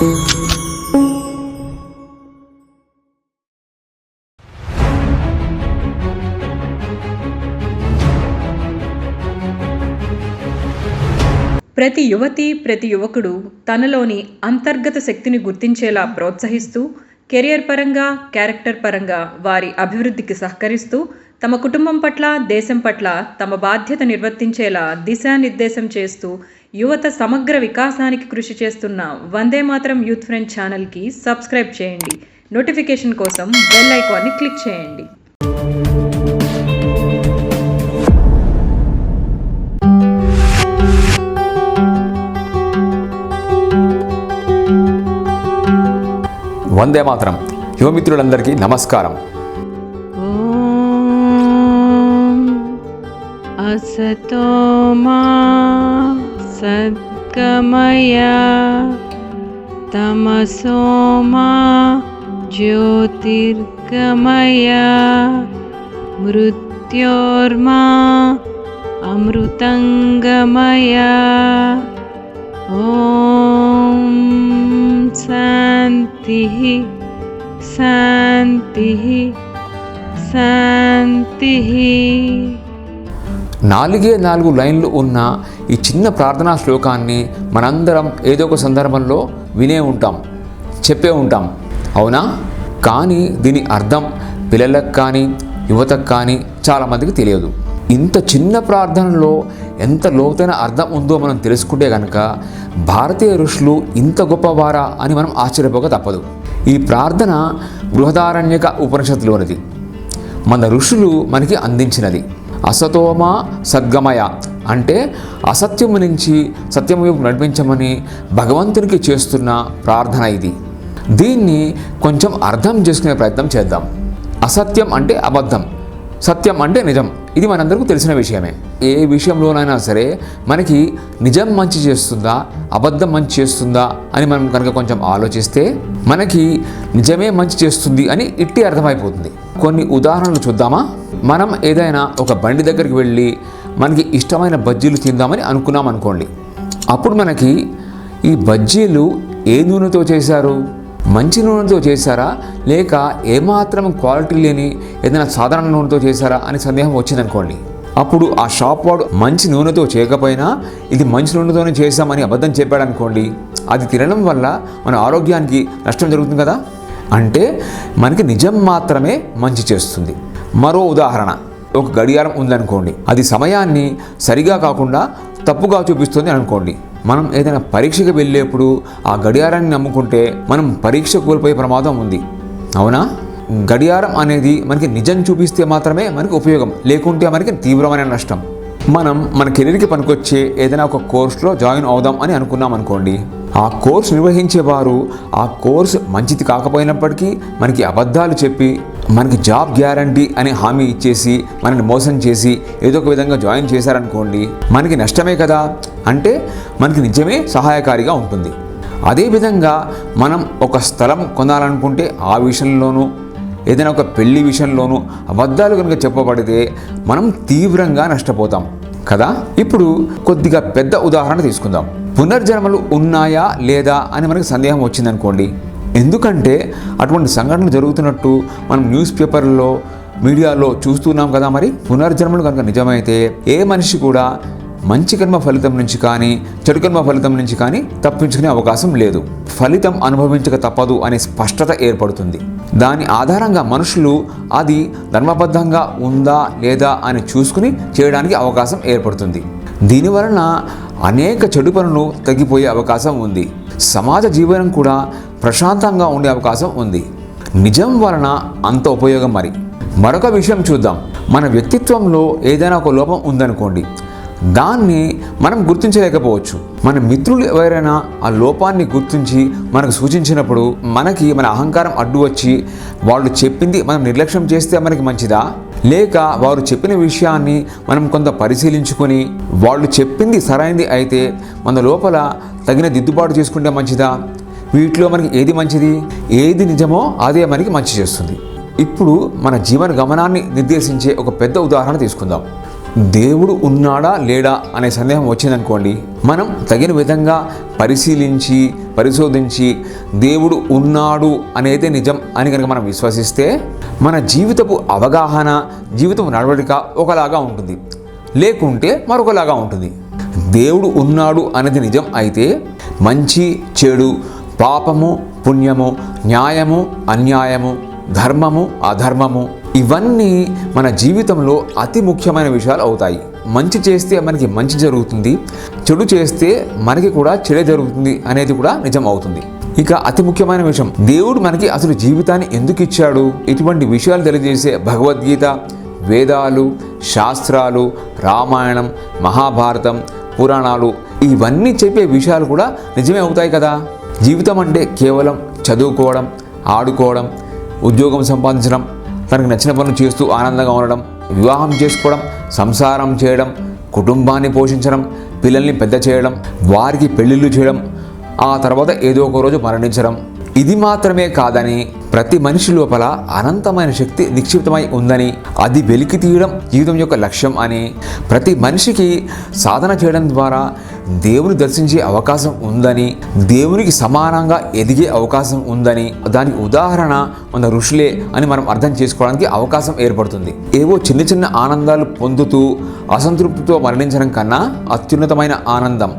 ప్రతి యువతి ప్రతి యువకుడు తనలోని అంతర్గత శక్తిని గుర్తించేలా ప్రోత్సహిస్తూ కెరియర్ పరంగా క్యారెక్టర్ పరంగా వారి అభివృద్ధికి సహకరిస్తూ తమ కుటుంబం పట్ల దేశం పట్ల తమ బాధ్యత నిర్వర్తించేలా దిశానిర్దేశం చేస్తూ యువత సమగ్ర వికాసానికి కృషి చేస్తున్న వందే మాత్రం యూత్ ఫ్రెండ్ ఛానల్కి సబ్స్క్రైబ్ చేయండి. నోటిఫికేషన్ కోసం బెల్ ఐకాన్ని క్లిక్ చేయండి. వందే మాత్రం యువమిత్రులందరికీ నమస్కారం. ॐ असतो मा सद्गमय तमसो मा ज्योतिर्गमय मृत्योर्मा अमृतङ्गमय। शान्तिः शान्तिः शान्तिः నాలుగే నాలుగు లైన్లు ఉన్న ఈ చిన్న ప్రార్థనా శ్లోకాన్ని మనందరం ఏదో ఒక సందర్భంలో వినే ఉంటాం చెప్పే ఉంటాం. అవునా? కానీ దీని అర్థం పిల్లలకు కానీ యువతకు కానీ చాలామందికి తెలియదు. ఇంత చిన్న ప్రార్థనలో ఎంత లోతైన అర్థం ఉందో మనం తెలుసుకుంటే కనుక భారతీయ ఋషులు ఇంత గొప్పవారా అని మనం ఆశ్చర్యపోక తప్పదు. ఈ ప్రార్థన బృహదారణ్యక ఉపనిషత్తులోనిది. మన ఋషులు మనకి అందించినది. అసతోమ సద్గమయ. అంటే అసత్యము నుంచి సత్యం వైపు నడిపించమని భగవంతునికి చేస్తున్న ప్రార్థన ఇది. దీన్ని కొంచెం అర్థం చేసుకునే ప్రయత్నం చేద్దాం. అసత్యం అంటే అబద్ధం. సత్యం అంటే నిజం. ఇది మనందరికీ తెలిసిన విషయమే. ఏ విషయంలోనైనా సరే మనకి నిజం మంచి చేస్తుందా అబద్ధం మంచి చేస్తుందా అని మనం కనుక కొంచెం ఆలోచిస్తే మనకి నిజమే మంచి చేస్తుంది అని ఇట్టి అర్థమైపోతుంది. కొన్ని ఉదాహరణలు చూద్దామా? మనం ఏదైనా ఒక బండి దగ్గరికి వెళ్ళి మనకి ఇష్టమైన బజ్జీలు తిందామని అనుకున్నాం అనుకోండి. అప్పుడు మనకి ఈ బజ్జీలు ఏ నూనెతో చేశారు? మంచి నూనెతో చేశారా? లేక ఏమాత్రం క్వాలిటీ లేని ఏదైనా సాధారణ నూనెతో చేశారా అని సందేహం వచ్చిందనుకోండి. అప్పుడు ఆ షాప్ వాడు మంచి నూనెతో చేయకపోయినా ఇది మంచి నూనెతోనే చేశామని అబద్ధం చెప్పాడు అనుకోండి అది తినడం వల్ల మన ఆరోగ్యానికి నష్టం జరుగుతుంది కదా? అంటే మనకి నిజం మాత్రమే మంచి చేస్తుంది. మరో ఉదాహరణ ఒక గడియారం ఉందనుకోండి. అది సమయాన్ని సరిగా కాకుండా తప్పుగా చూపిస్తుంది అనుకోండి. మనం ఏదైనా పరీక్షకు వెళ్ళేప్పుడు ఆ గడియారాన్ని నమ్ముకుంటే మనం పరీక్ష కోల్పోయే ప్రమాదం ఉంది. అవునా? గడియారం అనేది మనకి నిజం చూపిస్తే మాత్రమే మనకి ఉపయోగం. లేకుంటే మనకి తీవ్రమైన నష్టం. మనం మన కెరీర్కి పనికొచ్చే ఏదైనా ఒక కోర్సులో జాయిన్ అవుదాం అని అనుకున్నాం అనుకోండి ఆ కోర్స్ నిర్వహించేవారు ఆ కోర్స్ మంచిది కాకపోయినప్పటికీ మనకి అబద్ధాలు చెప్పి మనకి జాబ్ గ్యారంటీ అని హామీ ఇచ్చేసి మనని మోసం చేసి ఏదో ఒక విధంగా జాయిన్ చేశారనుకోండి మనకి నష్టమే కదా? అంటే మనకి నిజమే సహాయకారిగా ఉంటుంది. అదేవిధంగా మనం ఒక స్థలం కొనాలనుకుంటే ఆ విషయంలోనూ ఏదైనా ఒక పెళ్ళి విషయంలోనూ అబద్ధాలు కనుక చెప్పబడితే మనం తీవ్రంగా నష్టపోతాం కదా? ఇప్పుడు కొద్దిగా పెద్ద ఉదాహరణ తీసుకుందాం. పునర్జన్మలు ఉన్నాయా లేదా అని మనకి సందేహం వచ్చిందనుకోండి. ఎందుకంటే అటువంటి సంఘటనలు జరుగుతున్నట్టు మనం న్యూస్ పేపర్లో మీడియాలో చూస్తున్నాం కదా మరి పునర్జన్మలు కనుక నిజమైతే ఏ మనిషి కూడా మంచి కర్మ ఫలితం నుంచి కానీ చెడు కర్మ ఫలితం నుంచి కానీ తప్పించుకునే అవకాశం లేదు. ఫలితం అనుభవించక తప్పదు అనే స్పష్టత ఏర్పడుతుంది. దాని ఆధారంగా మనుషులు అది ధర్మబద్ధంగా ఉందా లేదా అని చూసుకుని చేయడానికి అవకాశం ఏర్పడుతుంది. దీనివలన అనేక చెడు పనులు తగ్గిపోయే అవకాశం ఉంది. సమాజ జీవనం కూడా ప్రశాంతంగా ఉండే అవకాశం ఉంది. నిజం వలన అంత ఉపయోగం మరి. మరొక విషయం చూద్దాం. మన వ్యక్తిత్వంలో ఏదైనా ఒక లోపం ఉందనుకోండి. దాన్ని మనం గుర్తించలేకపోవచ్చు. మన మిత్రులు ఎవరైనా ఆ లోపాన్ని గుర్తించి మనకు సూచించినప్పుడు మనకి మన అహంకారం అడ్డు వచ్చి వాళ్ళు చెప్పింది మనం నిర్లక్ష్యం చేస్తే మనకి మంచిదా? లేక వారు చెప్పిన విషయాన్ని మనం కొంత పరిశీలించుకొని వాళ్ళు చెప్పింది సరైనది అయితే మన లోపల తగిన దిద్దుబాటు చేసుకుంటే మంచిదా? వీటిలో మనకి ఏది మంచిది? ఏది నిజమో అదే మనకి మంచి చేస్తుంది. ఇప్పుడు మన జీవన గమనాన్ని నిర్దేశించే ఒక పెద్ద ఉదాహరణ తీసుకుందాం. దేవుడు ఉన్నాడా లేడా అనే సందేహం వచ్చిందనుకోండి మనం తగిన విధంగా పరిశీలించి పరిశోధించి దేవుడు ఉన్నాడు అనేది నిజం అని కనుక మనం విశ్వసిస్తే మన జీవితపు అవగాహన జీవితపు నడవడిక ఒకలాగా ఉంటుంది. లేకుంటే మరొకలాగా ఉంటుంది. దేవుడు ఉన్నాడు అనేది నిజం అయితే మంచి చెడు పాపము పుణ్యము న్యాయము అన్యాయము ధర్మము అధర్మము ఇవన్నీ మన జీవితంలో అతి ముఖ్యమైన విషయాలు అవుతాయి. మంచి చేస్తే మనకి మంచి జరుగుతుంది. చెడు చేస్తే మనకి కూడా చెడే జరుగుతుంది అనేది కూడా నిజం అవుతుంది. ఇక అతి ముఖ్యమైన విషయం దేవుడు మనకి అసలు జీవితాన్ని ఎందుకు ఇచ్చాడు? ఇటువంటి విషయాలు తెలియజేసే భగవద్గీత వేదాలు శాస్త్రాలు రామాయణం మహాభారతం పురాణాలు ఇవన్నీ చెప్పే విషయాలు కూడా నిజమే అవుతాయి కదా? జీవితం అంటే కేవలం చదువుకోవడం ఆడుకోవడం ఉద్యోగం సంపాదించడం తనకు నచ్చిన పనులు చేస్తూ ఆనందంగా ఉండడం వివాహం చేసుకోవడం సంసారం చేయడం కుటుంబాన్ని పోషించడం పిల్లల్ని పెద్ద చేయడం వారికి పెళ్ళిళ్ళు చేయడం ఆ తర్వాత ఏదో ఒక రోజు మరణించడం. ఇది మాత్రమే కాదని ప్రతి మనిషి లోపల అనంతమైన శక్తి నిక్షిప్తమై ఉందని అది వెలికి తీయడం జీవితం యొక్క లక్ష్యం అని ప్రతి మనిషికి సాధన చేయడం ద్వారా దేవుని దర్శించే అవకాశం ఉందని దేవునికి సమానంగా ఎదిగే అవకాశం ఉందని దానికి ఉదాహరణ మన ఋషులే అని మనం అర్థం చేసుకోవడానికి అవకాశం ఏర్పడుతుంది. ఏవో చిన్న చిన్న ఆనందాలు పొందుతూ అసంతృప్తితో మరణించడం కన్నా అత్యున్నతమైన ఆనందం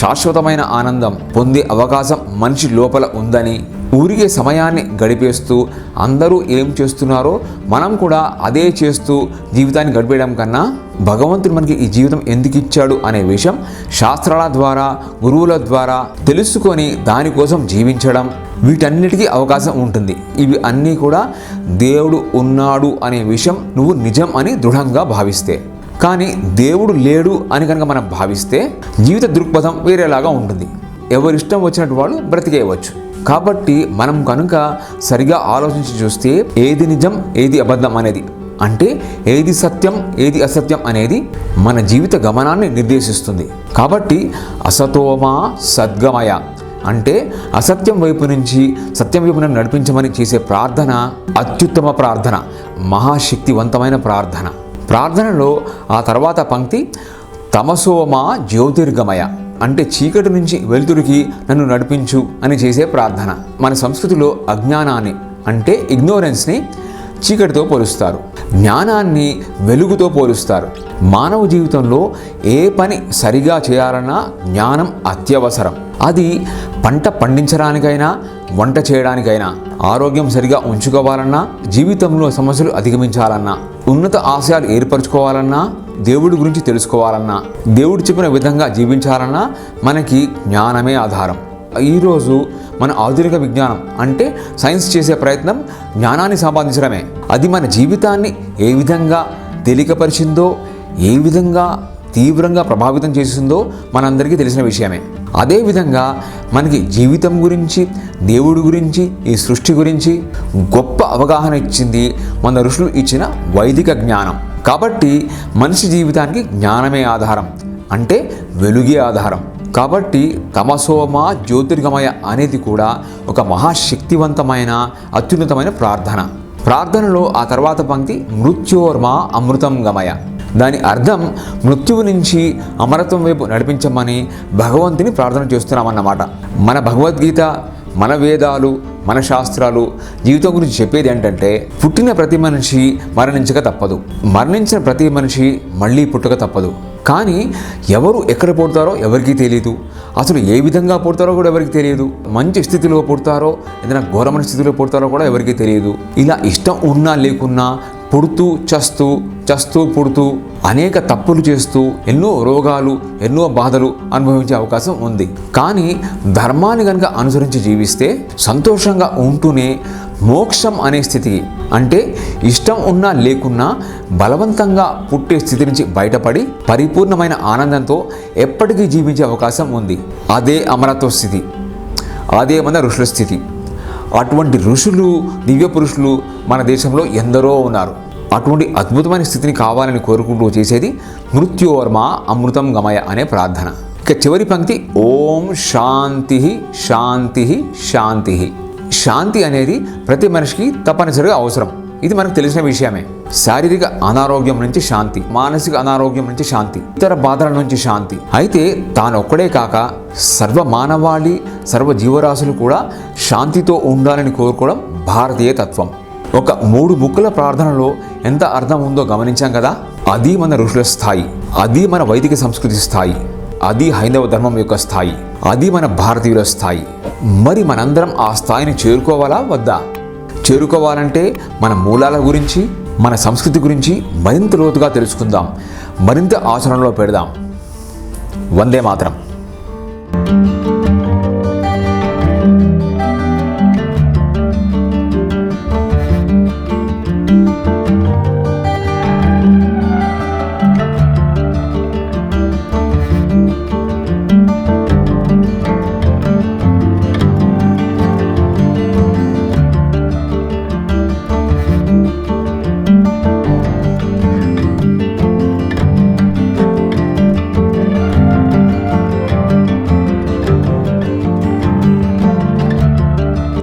శాశ్వతమైన ఆనందం పొందే అవకాశం మనిషి లోపల ఉందని ఊరికే సమయాన్ని గడిపేస్తూ అందరూ ఏం చేస్తున్నారో మనం కూడా అదే చేస్తూ జీవితాన్ని గడిపేయడం కన్నా భగవంతుడు మనకి ఈ జీవితం ఎందుకు ఇచ్చాడు అనే విషయం శాస్త్రాల ద్వారా గురువుల ద్వారా తెలుసుకొని దానికోసం జీవించడం వీటన్నిటికీ అవకాశం ఉంటుంది. ఇవి అన్నీ కూడా దేవుడు ఉన్నాడు అనే విషయం నువ్వు నిజం అని దృఢంగా భావిస్తే. కానీ దేవుడు లేడు అని కనుక మనం భావిస్తే జీవిత దృక్పథం వేరేలాగా ఉంటుంది. ఎవరిష్టం వచ్చినట్టు వాళ్ళు బ్రతికేయవచ్చు. కాబట్టి మనం కనుక సరిగా ఆలోచించి చూస్తే ఏది నిజం ఏది అబద్ధం అనేది? అంటే ఏది సత్యం ఏది అసత్యం అనేది మన జీవిత గమనాన్ని నిర్దేశిస్తుంది. కాబట్టి అసతోమా సద్గమయ? అంటే అసత్యం వైపు నుంచి సత్యం వైపు నన్ను నడిపించమని చేసే ప్రార్థన అత్యుత్తమ ప్రార్థన మహాశక్తివంతమైన ప్రార్థన. ప్రార్థనలో ఆ తర్వాత పంక్తి తమసోమా జ్యోతిర్గమయ. అంటే చీకటి నుంచి వెలుతురికి నన్ను నడిపించు అని చేసే ప్రార్థన. మన సంస్కృతిలో అజ్ఞానాన్ని అంటే ఇగ్నోరెన్స్ని చీకటితో పోలుస్తారు. జ్ఞానాన్ని వెలుగుతో పోలుస్తారు. మానవ జీవితంలో ఏ పని సరిగా చేయాలన్నా జ్ఞానం అత్యవసరం. అది పంట పండించడానికైనా వంట చేయడానికైనా ఆరోగ్యం సరిగా ఉంచుకోవాలన్నా జీవితంలో సమస్యలు అధిగమించాలన్నా ఉన్నత ఆశయాలు ఏర్పరచుకోవాలన్నా దేవుడి గురించి తెలుసుకోవాలన్నా దేవుడు చెప్పిన విధంగా జీవించాలన్నా మనకి జ్ఞానమే ఆధారం. ఈరోజు మన ఆధునిక విజ్ఞానం అంటే సైన్స్ చేసే ప్రయత్నం జ్ఞానాన్ని సంపాదించడమే. అది మన జీవితాన్ని ఏ విధంగా తేలికపరిచిందో ఏ విధంగా తీవ్రంగా ప్రభావితం చేసిందో మనందరికీ తెలిసిన విషయమే. అదేవిధంగా మనకి జీవితం గురించి దేవుడి గురించి ఈ సృష్టి గురించి గొప్ప అవగాహన ఇచ్చింది మన ఋషులు ఇచ్చిన వైదిక జ్ఞానం. కాబట్టి మనిషి జీవితానికి జ్ఞానమే ఆధారం అంటే వెలుగే ఆధారం. కాబట్టి తమసోమ జ్యోతిర్గమయ అనేది కూడా ఒక మహాశక్తివంతమైన అత్యున్నతమైన ప్రార్థన. ప్రార్థనలో ఆ తర్వాత పంక్తి మృత్యోర్మ అమృతం గమయ. దాని అర్థం మృత్యువు నుంచి అమరత్వం వైపు నడిపించమని భగవంతుని ప్రార్థన చేస్తున్నామన్నమాట. మన భగవద్గీత మన వేదాలు మన శాస్త్రాలు జీవితం గురించి చెప్పేది ఏంటంటే పుట్టిన ప్రతి మనిషి మరణించక తప్పదు. మరణించిన ప్రతి మనిషి మళ్ళీ పుట్టక తప్పదు. కానీ ఎవరు ఎక్కడ పుడతారో ఎవరికీ తెలియదు అసలు ఏ విధంగా పుడతారో కూడా ఎవరికి తెలియదు మంచి స్థితిలో పుడతారో ఏదైనా ఘోరమైన స్థితిలో పుడతారో కూడా ఎవరికీ తెలియదు ఇలా ఇష్టం ఉన్నా లేకున్నా పుడుతూ చస్తూ చస్తూ పుడుతూ అనేక తప్పులు చేస్తూ ఎన్నో రోగాలు ఎన్నో బాధలు అనుభవించే అవకాశం ఉంది. కానీ ధర్మాన్ని కనుక అనుసరించి జీవిస్తే సంతోషంగా ఉంటూనే మోక్షం అనే స్థితికి అంటే ఇష్టం ఉన్నా లేకున్నా బలవంతంగా పుట్టే స్థితి నుంచి బయటపడి పరిపూర్ణమైన ఆనందంతో ఎప్పటికీ జీవించే అవకాశం ఉంది. అదే అమరత్వ స్థితి అదే మన ఋషుల స్థితి. అటువంటి ఋషులు దివ్య పురుషులు మన దేశంలో ఎందరో ఉన్నారు. అటువంటి అద్భుతమైన స్థితిని కావాలని కోరుకుంటూ చేసేది మృత్యోర్మ అమృతం గమయ అనే ప్రార్థన. ఇక చివరి పంక్తి ఓం శాంతి శాంతి శాంతి. శాంతి అనేది ప్రతి మనిషికి తప్పనిసరిగా అవసరం. ఇది మనకు తెలిసిన విషయమే. శారీరక అనారోగ్యం నుంచి శాంతి మానసిక అనారోగ్యం నుంచి శాంతి ఇతర బాధల నుంచి శాంతి. అయితే తాను ఒక్కడే కాక సర్వ మానవాళి సర్వ జీవరాశులు కూడా శాంతితో ఉండాలని కోరుకోవడం భారతీయ తత్వం. ఒక మూడు ముక్కుల ప్రార్థనలో ఎంత అర్థం ఉందో గమనించాం కదా? అది మన ఋషుల స్థాయి. అది మన వైదిక సంస్కృతి స్థాయి. అది హైందవ ధర్మం యొక్క స్థాయి. అది మన భారతీయుల స్థాయి. మరి మనందరం ఆ స్థాయిని చేరుకోవాలా? వద్దా? చేరుకోవాలంటే మన మూలాల గురించి మన సంస్కృతి గురించి మరింత లోతుగా తెలుసుకుందాం. మరింత ఆచరణలో పెడదాం. వందే మాత్రం.